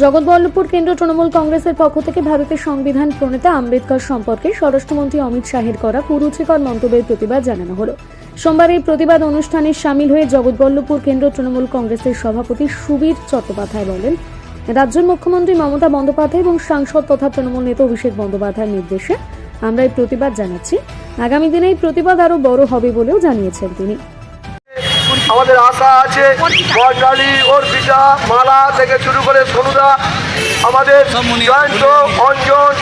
জগৎবল্লভপুর কেন্দ্র তৃণমূল কংগ্রেসের পক্ষ থেকে ভারতের সংবিধান প্রণেতা আম্বেদকর সম্পর্কে স্বরাষ্ট্রমন্ত্রী অমিত শাহের করা কুরুচিকর মন্তব্যের প্রতিবাদ জানানো হলো। সোমবার এই প্রতিবাদ অনুষ্ঠানে সামিল হয়ে জগৎবল্লভপুর কেন্দ্র তৃণমূল কংগ্রেসের সভাপতি সুবীর চট্টোপাধ্যায় বলেন, রাজ্যের মুখ্যমন্ত্রী মমতা বন্দ্যোপাধ্যায় এবং সাংসদ তথা তৃণমূল নেতা অভিষেক বন্দ্যোপাধ্যায়ের নির্দেশে আমরা এই প্রতিবাদ জানাচ্ছি। আগামী দিনে এই প্রতিবাদ আরও বড় হবে বলেও জানিয়েছেন তিনি। আমাদের আশা আছে বরডালি অর্পিতা মালা থেকে শুরু করে সোনুদা আমাদের জয়ন্ত অঞ্জন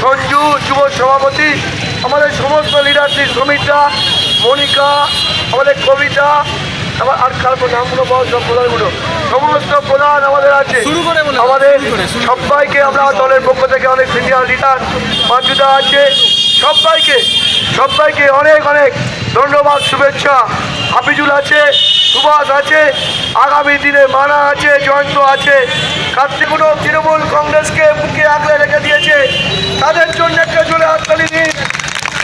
সঞ্জু যুব সভাপতি আমাদের সমস্ত লিডারশিপ সমিতা মনিকা আমাদের কবিতা আবার আর কার নামগুলো বল সব প্রধানগুলো সমস্ত প্রধান আমাদের আছে। আমাদের। সবাইকে আমরা দলের পক্ষ থেকে অনেক সিনিয়র লিডার পাঁচুদা আছে। সবাইকে সবাইকে অনেক অনেক ধন্যবাদ শুভেচ্ছা। হাফিজুল আছে, সুভাষ আছে, আগামী দিনে মানা আছে, জয়ন্ত আছে। কার্তিকুনো তৃণমূল কংগ্রেসকে বুকে আগলে রেখে দিয়েছে। তাদের জন্য একটা জোরে হাততালি দিন।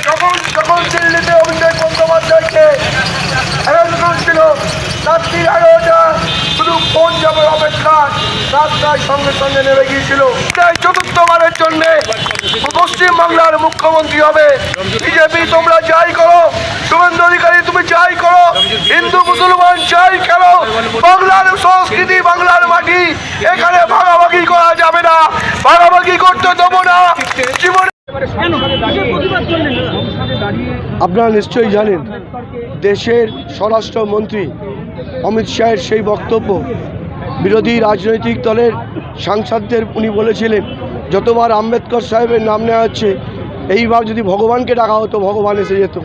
যখন যখন দিল্লিতে অভিষেক বন্দ্যোপাধ্যায়কে অ্যারেস্ট করেছিল। রাত্রি এগারোটা, শুধু ফোন যাবে অপেক্ষা রাস্তায় সঙ্গে সঙ্গে নেমে গিয়েছিল। তাই চতুর্থবারের জন্যে পশ্চিম বাংলার মুখ্যমন্ত্রী হবে। বিজেপি, তোমরা যাই করো। যাই করো। হিন্দু, মুসলমান যাই করো বাংলার সংস্কৃতি, বাংলার মাটি, এখানে ভাগাভাগি করা যাবে না। ভাগাভাগি করতে দেবো না। আপনারা নিশ্চয়ই জানেন, দেশের স্বরাষ্ট্রমন্ত্রী অমিত শাহের সেই বক্তব্য। বিরোধী রাজনৈতিক দলের সাংসদদের উনি বলেছিলেন, যতবার আম্বেদকর সাহেবের নাম নেওয়া হচ্ছে, এইবার যদি ভগবানকে ডাকা হতো, ভগবান এসে যেত।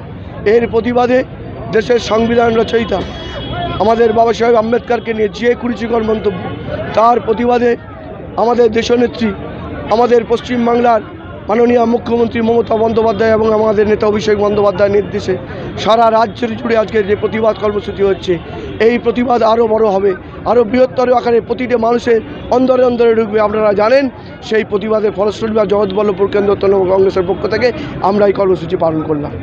এর প্রতিবাদে দেশের সংবিধান রচয়িতা আমাদের বাবা সাহেব আম্বেদকরকে নিয়ে যে কুরুচিকর মন্তব্য, তার প্রতিবাদে আমাদের দেশনেত্রী, আমাদের পশ্চিমবাংলার মাননীয় মুখ্যমন্ত্রী মমতা বন্দ্যোপাধ্যায় এবং আমাদের নেতা অভিষেক বন্দ্যোপাধ্যায়ের নির্দেশে সারা রাজ্য জুড়ে আজকের যে প্রতিবাদ কর্মসূচি হচ্ছে, এই প্রতিবাদ আরও বড় হবে, আরও বৃহত্তর আকারে প্রতিটি মানুষের অন্দরে অন্দরে ঢুকবে। আপনারা জানেন, সেই প্রতিবাদের বা জগৎবল্লভপুর কেন্দ্র তৃণমূল কংগ্রেসের পক্ষ থেকে আমরা এই কর্মসূচি পালন করলাম।